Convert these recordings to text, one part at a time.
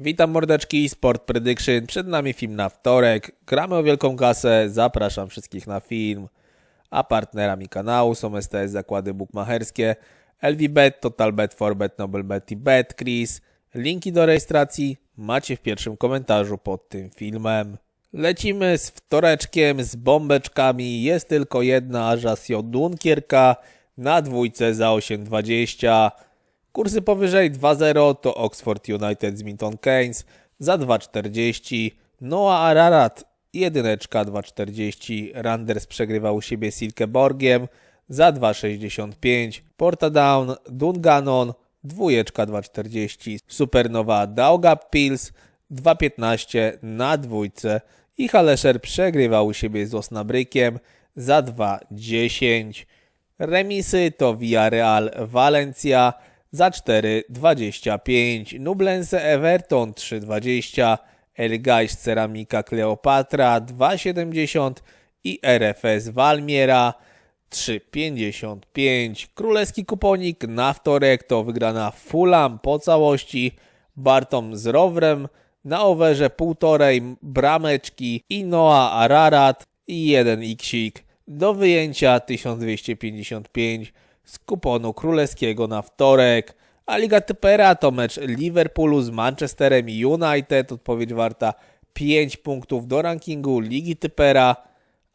Witam mordeczki, Sport Prediction, przed nami film na wtorek, gramy o wielką kasę, zapraszam wszystkich na film, a partnerami kanału są STS Zakłady Bukmacherskie, LVBet, TotalBet, Forbet, NobleBet i BetCris. Linki do rejestracji macie w pierwszym komentarzu pod tym filmem. Lecimy z wtoreczkiem, z bombeczkami, jest tylko jedna Ajaccio Dunkierka na dwójce za 8,20. Kursy powyżej 2.0 to Oxford United z Milton Keynes za 2.40, Noah Ararat jedyneczka 2.40, Randers przegrywał u siebie Silkeborgiem za 2.65, Portadown Dunganon dwójeczka 2.40, Supernowa Daugab Pils 2.15 na dwójce i Halesher przegrywał u siebie z Osnabrykiem za 2.10. Remisy to Villarreal Valencia za 4,25, Nublense Everton 3,20, El Gais Ceramika Kleopatra 2,70 i RFS Walmiera 3,55. Królewski kuponik na wtorek to wygrana Fulham po całości, Bartom z Rowrem na overze półtorej brameczki i Noah Ararat i jeden iksik. Do wyjęcia 1255 z kuponu królewskiego na wtorek. A Liga Typera to mecz Liverpoolu z Manchesterem United. Odpowiedź warta 5 punktów do rankingu Ligi Typera,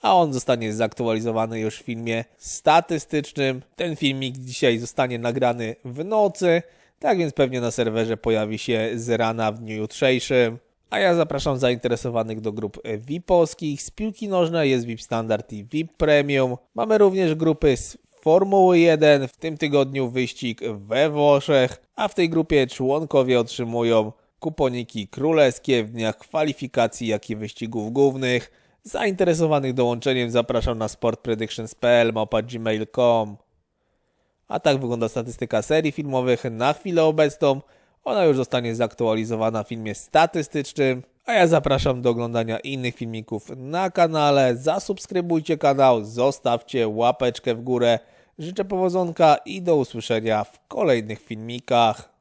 a on zostanie zaktualizowany już w filmie statystycznym. Ten filmik dzisiaj zostanie nagrany w nocy, tak więc pewnie na serwerze pojawi się z rana w dniu jutrzejszym. A ja zapraszam zainteresowanych do grup VIP-owskich. Z piłki nożnej jest VIP Standard i VIP Premium. Mamy również grupy z Formuły 1, w tym tygodniu wyścig we Włoszech, a w tej grupie członkowie otrzymują kuponiki królewskie w dniach kwalifikacji, jak i wyścigów głównych. Zainteresowanych dołączeniem zapraszam na sportpredictions.pl gmail.com A tak wygląda statystyka serii filmowych na chwilę obecną. Ona już zostanie zaktualizowana w filmie statystycznym. A ja zapraszam do oglądania innych filmików na kanale. Zasubskrybujcie kanał, zostawcie łapeczkę w górę. Życzę powodzonka i do usłyszenia w kolejnych filmikach.